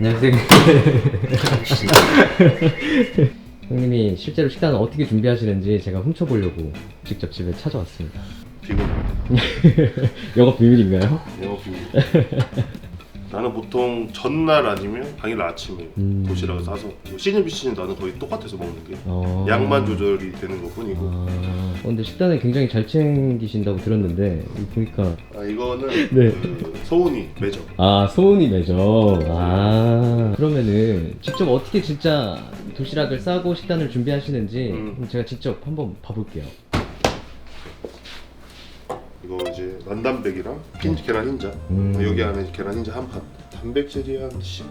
안녕하세요. 형님이 실제로 식단을 어떻게 준비하시는지 제가 훔쳐보려고 직접 집에 찾아왔습니다. 비겁입니다. 영업 비밀인가요? 영업 비밀. 나는 보통 전날 아니면 당일 아침에 음. 도시락을 싸서 뭐 시즌 비시즌 나는 거의 똑같아서 먹는 게 어... 양만 조절이 되는 것 뿐이고 아... 어, 근데 식단을 굉장히 잘 챙기신다고 들었는데 이거 보니까 아 이거는 네. 그 소은이 매점 아 소은이 매죠. 아 그러면은 직접 어떻게 진짜 도시락을 싸고 식단을 준비하시는지 음. 제가 직접 한번 봐볼게요. 이거 이제 난단백이랑 흰 계란 흰자 음. 여기 안에 계란 흰자 한 판 단백질이 한 14,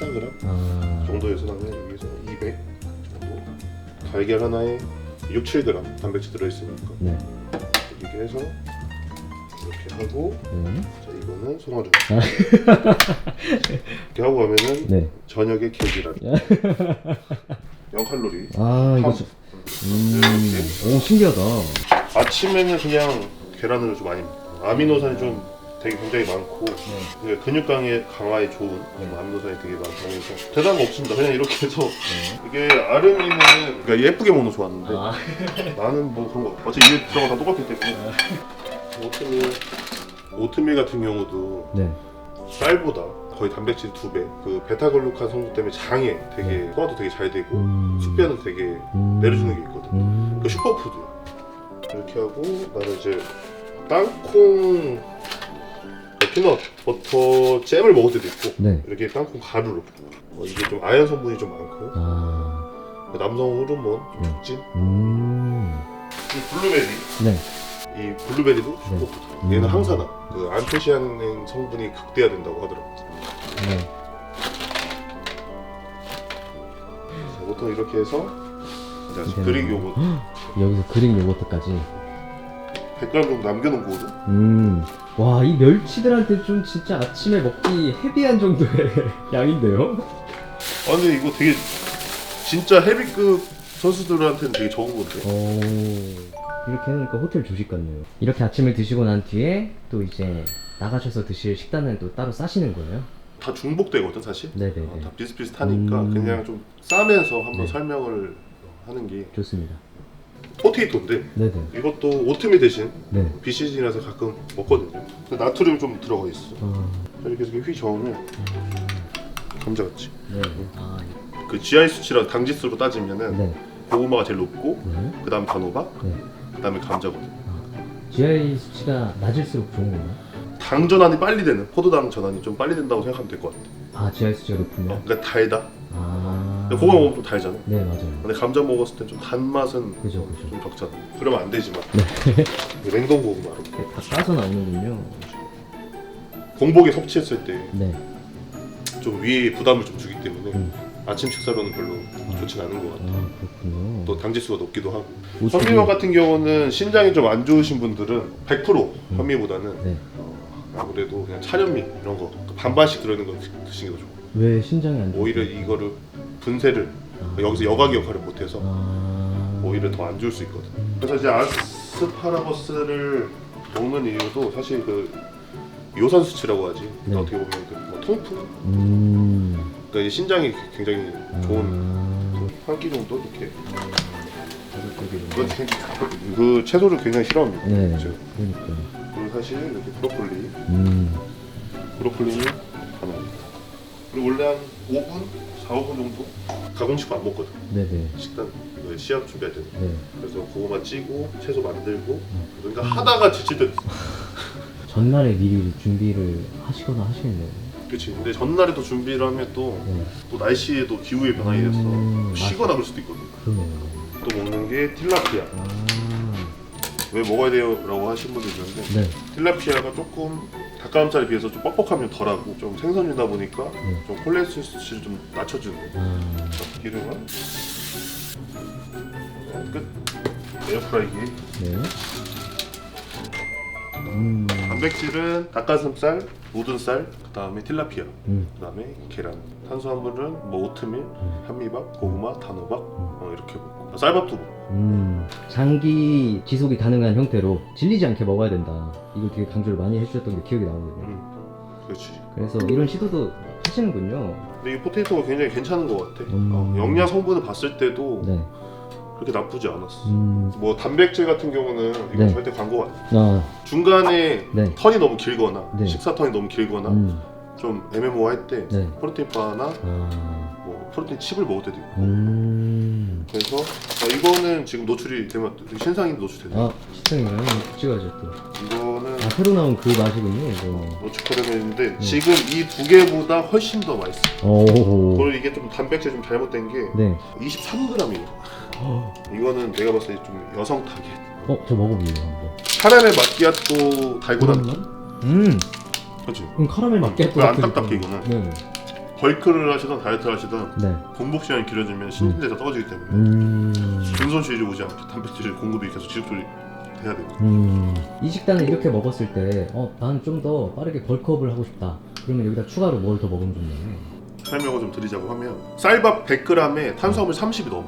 14g 아 정도에서 나는 여기서 200 정도 달걀 하나에 6, 7g 단백질 들어있으니까 네. 이렇게 해서 이렇게 하고 네. 자 이거는 송화주 아. 이렇게 하고 가면은 네. 저녁에 계란 0칼로리. 아 이거 저... 음, 오 신기하다. 아침에는 그냥 계란을 좀 많이 먹어요. 아미노산이 좀 되게 굉장히 많고. 그러니까 근육 강에 강화에 좋은 뭐 아미노산이 되게 많다고 해서 대단한 거 없습니다. 그냥 이렇게 해서 이게 아름이는 그러니까 예쁘게 먹는 거 좋았는데 아, 나는 뭐 그런 거 어차피 이게 들어가 다 똑같기 때문에 오트밀 오트밀 같은 경우도 네. 쌀보다 거의 단백질 두 배. 그 베타글루칸 성분 때문에 장에 되게 소화도 되게 잘 되고 음. 숙변은 되게 음. 내려주는 게 있거든. 음. 그 슈퍼푸드. 이렇게 하고 나는 이제 땅콩 피넛 버터 잼을 먹을 때도 있고 네. 이렇게 땅콩 가루로 어, 이게 좀 아연 성분이 좀 많고 아. 남성 호르몬 좀 네. 촉진. 음. 이 블루베리 네. 이 블루베리도 슈퍼푸드. 음. 얘는 항산화. 그 안토시아닌 성분이 극대화된다고 하더라고. 네. 자, 보통 이렇게 해서 이제는- 그릭 요거트 여기서 그릭 요거트까지. 100g 정도 남겨놓은 거거든. 음. 와, 이 멸치들한테 좀 진짜 아침에 먹기 헤비한 정도의 양인데요? 아 근데 이거 되게 진짜 헤비급 선수들한테는 되게 적은 건데. 오. 이렇게 해놓으니까 호텔 조식 같네요. 이렇게 아침을 드시고 난 뒤에 또 이제 나가셔서 드실 식단은 또 따로 싸시는 거예요? 다 중복되거든 사실. 네네네. 어, 다 비슷비슷하니까 음. 그냥 좀 싸면서 한번 네. 설명을 하는 게 좋습니다. 포테이토인데 네네. 이것도 오트밀 대신 네. 비시즌이라서 가끔 먹거든요. 근데 나트륨 좀 들어가 있어. 아, 이렇게 해서 휘 저으면 감자 같지. 네. 아, 그 GI 수치랑 당지수로 따지면은 네. 고구마가 제일 높고 네. 그다음 단호박, 네. 그다음에 감자거든. GI 수치가 낮을수록 좋은 건가요? 당 전환이 빨리 되는 포도당 전환이 좀 빨리 된다고 생각하면 될 것 같아. 아, GI 수치가 높으면? 어, 그러니까 달다. 아. 근데 고구마 먹으면 좀 달잖아. 네, 맞아요. 근데 감자 먹었을 때 좀 단맛은 그죠, 그죠. 좀 적잖아. 그러면 안 되지만. 냉동 고구마로. 이렇게 다 까서 나오는군요. 공복에 섭취했을 때 좀 네. 위에 부담을 좀 주기 때문에 음. 아침 식사로는 별로 좋진 않은 것 같아. 아, 그렇군요. 또 당지수가 높기도 하고. 현미밥 같은 경우는 신장이 좀 안 좋으신 분들은 100% 현미보다는 네. 어, 아무래도 그냥 차련미 이런 거 반반씩 들어있는 거 드- 드시는 게더 좋고 왜 신장이 안 좋아요? 오히려 이거를 분쇄를 아. 여기서 여각의 역할을 못해서 아. 오히려 더 안 좋을 수 있거든. 그래서 이제 아스파라거스를 먹는 이유도 사실 그 요산 수치라고 하지. 네. 어떻게 보면 그뭐 통풍. 음. 그러니까 신장이 굉장히 좋은 아. 한끼 정도 이렇게. 그 채소를 굉장히 싫어합니다. 네. 그렇죠. 그러니까. 그리고 사실 이렇게 브로콜리, 음. 브로콜리는 하나입니다. 그리고 원래 한 5분, 4, 5분 정도 가공식 안 먹거든. 네네. 식단 이거 시합 준비할 때는. 네. 그래서 고구마 찌고 채소 만들고 그러니까 하다가 지칠 있어. 전날에 미리 준비를 하시거나 하시겠네요. 그렇지. 근데 전날에도 준비를 하면 또, 네. 또 날씨에도 기후의 변화에 의해서 음, 쉬거나 그럴 수도 있거든. 그러네요. 또 먹는 게 틸라피아. 아. 왜 먹어야 돼요? 라고 하신 분도 있는데 네. 틸라피아가 조금 닭가슴살에 비해서 좀 뻑뻑하면 덜하고 좀 생선이다 보니까 네. 좀 콜레스테롤 수치를 좀 낮춰주는 아. 기름은 끝 에어프라이기 네. 음. 단백질은 닭가슴살, 쌀, 그 다음에 틸라피아 음. 그 다음에 계란 탄수화물은 뭐 오트밀, 현미밥, 고구마, 단호박 어, 이렇게 먹고 쌀밥도 먹고 음. 장기 지속이 가능한 형태로 질리지 않게 먹어야 된다. 이걸 되게 강조를 많이 해주셨던 게 기억이 나거든요. 음. 그렇지. 그래서 이런 시도도 하시는군요. 근데 이 포테이토가 굉장히 괜찮은 것 같아. 음. 어, 영양 성분을 봤을 때도 네. 그렇게 나쁘지 않았어. 음. 뭐 단백질 같은 경우는 이거 네. 절대 광고가 아니야. 아. 중간에 네. 턴이 너무 길거나 네. 식사 턴이 너무 길거나 음. 좀 애매모호할 때 네. 프로테인 바나 아. 뭐 프로테인 칩을 먹을 때도 있고 음. 그래서 아, 이거는 지금 노출이 되면 신상인데 노출되네 아, 시청이랑 찍어야죠 또. 이거는 아, 새로 나온 그 맛이군요, 이거. 노출하려면 했는데 네. 지금 이 두 개보다 훨씬 더 맛있어 오. 그리고 이게 좀 단백질 좀 잘못된 게 네. 23g이에요 어, 이거는 내가 봤을 때 좀 여성 타겟 저 먹어볼래요, 한번. 카라멜 마끼아또 달고난 느낌 음. 그렇지 그럼 카라멜 맞게 왜안 딱딱해, 이거는? 네. 벌크를 하시던 다이어트를 하시던 네. 공복 시간이 길어지면 신진대가 떨어지기 때문에 음. 근손실이 오지 않게 단백질 공급이 계속 지속적으로 돼야 되고 음. 이 식단을 이렇게 먹었을 때, 어, 나는 좀 더 빠르게 벌크업을 하고 싶다. 그러면 여기다 추가로 뭘 더 먹으면 좋나요? 설명을 좀 드리자고 하면 쌀밥 100g에 탄수화물 30이 넘어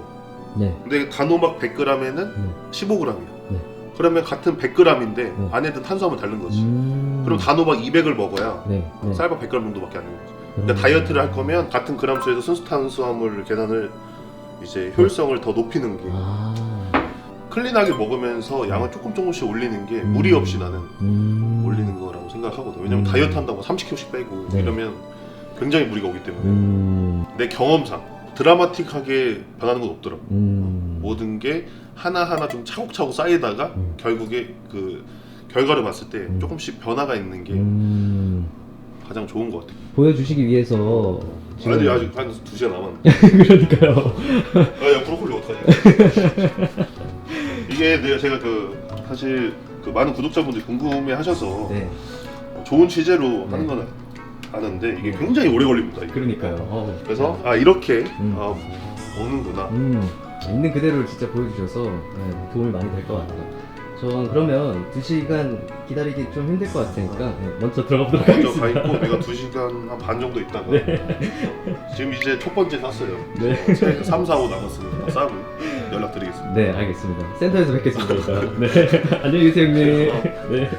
네. 근데 단호박 100g에는 네. 15g이야 네. 그러면 같은 100g인데 네. 안에 든 탄수화물 다른 거지 음. 그럼 단호박 200을 먹어야 네. 네. 쌀밥 100g 정도밖에 안 되는 거지 그러니까 음. 다이어트를 할 거면 같은 그람 수에서 순수 탄수화물 계산을 이제 효율성을 더 높이는 게 아. 클린하게 먹으면서 양을 조금 조금씩 올리는 게 음. 무리 없이 나는 음. 올리는 거라고 생각하거든. 왜냐면 음. 다이어트 한다고 30kg씩 빼고 네. 이러면 굉장히 무리가 오기 때문에 음. 내 경험상 드라마틱하게 변하는 건 없더라고. 음. 모든 게 하나하나 좀 차곡차곡 쌓이다가 음. 결국에 그 결과를 봤을 때 음. 조금씩 변화가 있는 게 음. 가장 좋은 것 같아. 보여주시기 위해서 지금 아니 아직 한 2시간 남았는데. 그러니까요. 아, 야 브로콜리 어떡하냐. 이게 내가 제가 그 사실 그 많은 구독자분들이 궁금해하셔서 네. 좋은 취재로 하는 네. 건 아는데 이게 네. 굉장히 오래 걸립니다. 이게. 그러니까요. 어. 그래서 아 이렇게 음. 아, 오는구나. 음, 있는 그대로를 진짜 보여주셔서 네, 도움이 많이 될 것 같아요. 전 그러면 2시간 기다리기 좀 힘들 것 같으니까 네, 먼저 들어가 보도록 먼저 가 하겠습니다. 있고 내가 2시간 한 반 정도 있다가 지금 이제 첫 번째 샀어요. 네. 3, 4, 5 남았으니까 싸고 연락드리겠습니다. 네, 알겠습니다. 센터에서 뵙겠습니다. 네. 안녕히 계세요, 형님. 네.